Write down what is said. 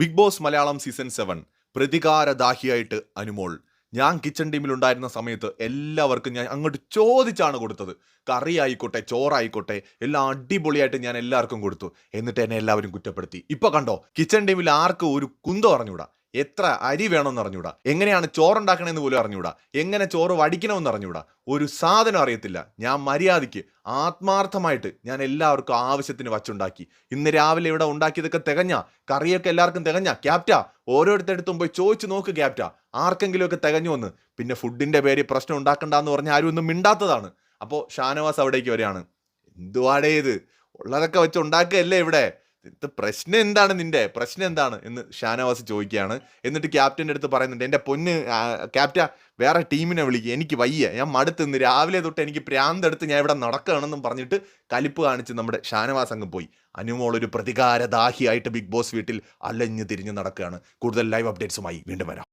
Big Boss Malayalam season seven പ്രതികാരദാഹിയായിട്ട് Anumol. ഞാൻ kitchen ടീമിലുണ്ടായിരുന്ന സമയത്ത് എല്ലാവർക്കും ഞാൻ അങ്ങോട്ട് ചോദിച്ചാണ് കൊടുത്തത്. കറി ആയിക്കോട്ടെ ചോറായിക്കോട്ടെ എല്ലാം അടിപൊളിയായിട്ട് ഞാൻ എല്ലാവർക്കും കൊടുത്തു. എന്നിട്ട് എന്നെ എല്ലാവരും കുറ്റപ്പെടുത്തി. ഇപ്പൊ കണ്ടോ കിച്ചൺ ടീമിൽ ആർക്കും ഒരു കുന്തം അറിഞ്ഞൂടാ? എത്ര അരി വേണമെന്ന് അറിഞ്ഞൂടാ. എങ്ങനെയാണ് ചോറുണ്ടാക്കണമെന്ന് പോലും അറിഞ്ഞൂടാ. എങ്ങനെ ചോറ് വടിക്കണമെന്ന് അറിഞ്ഞൂടാ. ഒരു സാധനം അറിയത്തില്ല. ഞാൻ മര്യാദയ്ക്ക് ആത്മാർത്ഥമായിട്ട് ഞാൻ എല്ലാവർക്കും ആവശ്യത്തിന് വച്ചുണ്ടാക്കി. ഇന്ന് രാവിലെ ഇവിടെ ഉണ്ടാക്കിയതൊക്കെ തികഞ്ഞ. കറിയൊക്കെ എല്ലാവർക്കും തികഞ്ഞ. ക്യാപ്റ്റ ഓരോരുത്തടുത്തും പോയി ചോദിച്ചു നോക്ക് ക്യാപ്റ്റ. ആർക്കെങ്കിലുമൊക്കെ തികഞ്ഞു വന്ന് പിന്നെ ഫുഡിന്റെ പേര് പ്രശ്നം ഉണ്ടാക്കണ്ടെന്ന് പറഞ്ഞാൽ ആരും ഒന്നും മിണ്ടാത്തതാണ്. അപ്പോൾ ഷാനവാസ് അവിടേക്ക് വരികയാണ്. എന്തുവാടേത് ഉള്ളതൊക്കെ വെച്ച് ഉണ്ടാക്കുകയല്ലേ ഇവിടെ? ഇത് പ്രശ്നം എന്താണ് നിന്റെ? പ്രശ്നം എന്താണ്? എന്ന് ഷാനവാസ് ചോദിക്കുകയാണ്. എന്നിട്ട് ക്യാപ്റ്റന്റെ അടുത്ത് പറയുന്നുണ്ട് എന്റെ പൊന്ന് ക്യാപ്റ്റ വേറെ ടീമിനെ വിളിക്കുക എനിക്ക് വയ്യ. ഞാൻ മടുത്ത് നിന്ന് രാവിലെ തൊട്ട് എനിക്ക് പ്രാന്തെടുത്ത് ഞാൻ ഇവിടെ നടക്കുകയാണെന്നും പറഞ്ഞിട്ട് കലിപ്പ് കാണിച്ച് നമ്മുടെ ഷാനവാസ് അങ്ങ് പോയി. അനുമോൾ ഒരു പ്രതികാരദാഹിയായിട്ട് ബിഗ് ബോസ് വീട്ടിൽ അലഞ്ഞു തിരിഞ്ഞ് നടക്കുകയാണ്. കൂടുതൽ ലൈവ് അപ്ഡേറ്റ്സുമായി വീണ്ടും വരാം.